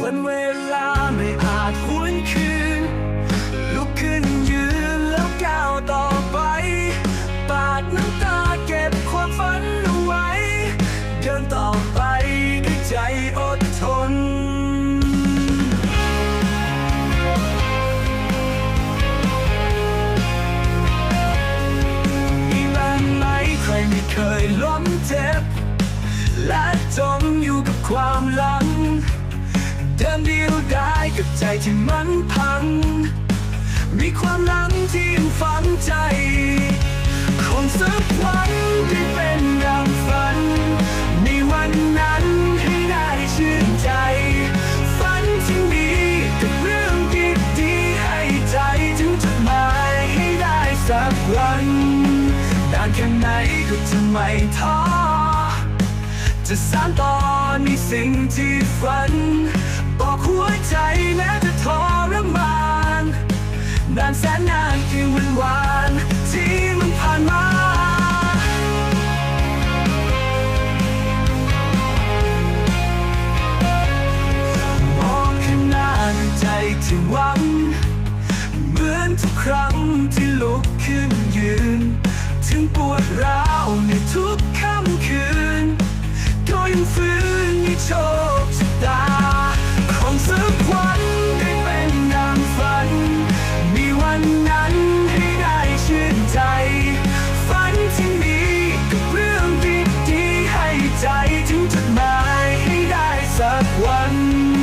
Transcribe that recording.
วันเวลาไม่อาจหวนคืน ลุกขึ้นยืนแล้วก้าวต่อไป ปาดน้ำตาเก็บความฝันเอาไว้ เดินต่อไปด้วยใจอดทนมีบ้างไหมใครไม่เคยล้มเจ็บ และจมอยู่กับความลัง เดินเดียวได้กับใจที่มันพัง มีความหลังที่ยังฝังใจ คงสักวันได้เป็นดังฝันในวันนั้นให้ได้ชื่นใจ ฝันที่มีกับเรื่องดีให้ใจถึงจุดหมายให้ได้สักวันนานแค่ไหนก็จะไม่ท้อจะสานต่อในสิ่งที่ฝัน บอกหัวใจ Thank you.